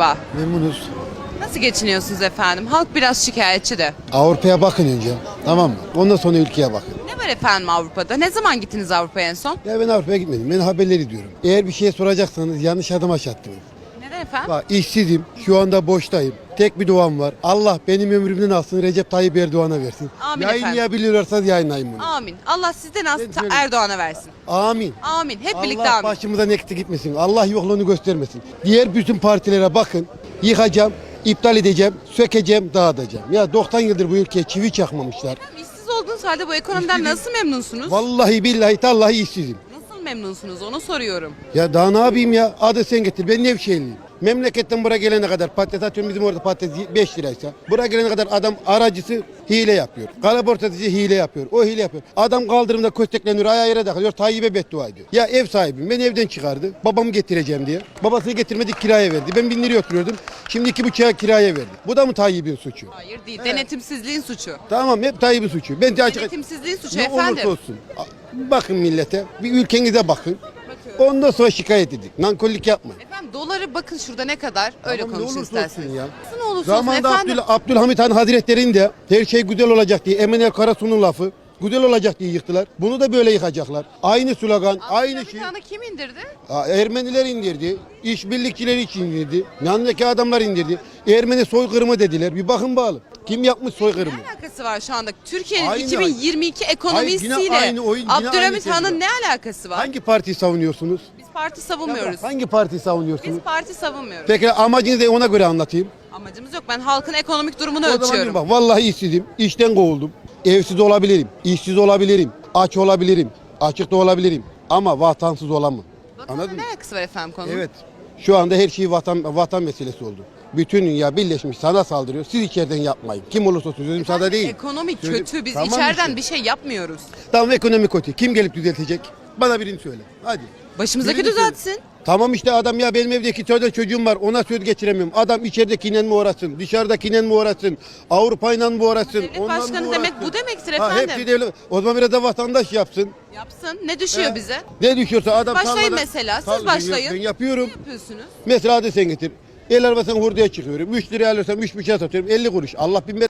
merhaba. Memnunuz. Nasıl geçiniyorsunuz efendim? Halk biraz şikayetçi de. Avrupa'ya bakın önce. Tamam mı? Ondan sonra ülkeye bakın. Ne var efendim Avrupa'da? Ne zaman gittiniz Avrupa'ya en son? Ya ben Avrupa'ya gitmedim. Ben haberleri diyorum. Eğer bir şey soracaksanız yanlış adım attınız. Neden efendim? Bak işsizim. Şu anda boştayım. Tek bir duam var. Allah benim ömrümden alsın. Recep Tayyip Erdoğan'a versin. Amin efendim. Yayınlayabiliyorlarsa yayınlayın bunu. Amin. Allah sizden ta- söyle- Erdoğan'a versin. Amin. Amin. Hep birlikte Allah amin. başımızdan eksik gitmesin. Allah yokluğunu göstermesin. Diğer bütün partilere bakın. Yıkacağım, iptal edeceğim, sökeceğim, dağıtacağım. Ya 90 yıldır bu ülkeye çivi çakmamışlar. İşsiz olduğunuz halde bu ekonomiden İşsizim. nasıl memnunsunuz? Vallahi billahi tallahi işsizim. Memnunsunuz onu soruyorum. Ya daha ne yapayım ya? Adı sen getir. Ben Nevşehirliyim. Memleketten buraya gelene kadar patates atıyorum bizim orada patates 5 liraysa. Buraya gelene kadar adam aracısı hile yapıyor. Kalabortacı hile yapıyor. O hile yapıyor. Adam kaldırımda köstekleniyor ayağı yere takılıyor. Tayyip'e beddua ediyor. Ya ev sahibim ben evden çıkardı. Babamı getireceğim diye. Babasını getirmedik kiraya verdi. Ben bin liraya oturuyordum. Şimdi iki buçuğa kiraya verdi. Bu da mı Tayyip'in suçu? Hayır değil. Denetimsizliğin suçu. Tamam hep Tayyip'in suçu. Ben de açık Denetimsizliğin suçu ne efendim. olursa olsun. Bakın millete. Bir ülkenize bakın. Ondan sonra şikayet edin. Nankörlük yapmayın. Efendim doları bakın şurada ne kadar öyle Tamam, ne konuşun olursa olsun isterseniz. ya. Nasıl ne olursa olsun Zamanında efendim. Abdül, Abdülhamit Han Hazretleri'nde her şey güzel olacak diye Emine Karasu'nun lafı güzel olacak diye yıktılar. Bunu da böyle yıkacaklar. Aynı slogan, aynı şey. Han'ı kim indirdi? Ha, Ermeniler indirdi, işbirlikçileri için indirdi, yanındaki adamlar indirdi. Ermeni soykırımı dediler. Bir bakın bağlı. Kim yapmış soykırımı? Ne alakası var şu anda Türkiye'nin Aynı- 2022 ekonomisiyle Hayır, yine aynı oyun, yine Abdülhamit aynı Han'ın ne alakası var? Hangi partiyi savunuyorsunuz? Biz parti savunmuyoruz. Hangi partiyi Biz savunuyorsunuz? parti savunmuyoruz. Peki amacınızı ona göre anlatayım. Amacımız yok. Ben halkın ekonomik durumunu O zaman ölçüyorum. bak vallahi işsizim. İşten kovuldum. Evsiz olabilirim. işsiz olabilirim. Aç olabilirim. Açıkta olabilirim. Ama vatansız olamam. Vatanla Anladın ne mı? alakası var efendim konunun? Evet. Şu anda her şey vatan vatan meselesi oldu. Bütün dünya birleşmiş sana saldırıyor. Siz içeriden yapmayın. Kim olursa olsun sözüm sana değil. Ekonomi Söyle- kötü. Biz Tamam içeriden işte. bir şey yapmıyoruz. Tamam ekonomi kötü. Kim gelip düzeltecek? Bana birini söyle. Hadi. Başımızdaki Birini düzeltsin. Tamam işte adam ya benim evde iki tane çocuğum var ona söz geçiremiyorum. Adam içeridekiyle mi uğraşsın, dışarıdakiyle mi uğraşsın, Avrupa'yla mı uğraşsın, Devlet ondan mı başkanı demek uğraşsın? bu demektir Ha, efendim. hepsi devlet. O zaman biraz da vatandaş yapsın. Yapsın. Ne düşüyor He. bize? Ne düşüyorsa adam Başlayın tarlada- mesela, siz Tarla- başlayın. Ben yapıyorum. Ne yapıyorsunuz? Mesela hadi sen getir. El arabasını hurduya çıkıyorum. 3 liraya alırsam 3 buçuğa satıyorum. 50 kuruş. Allah bin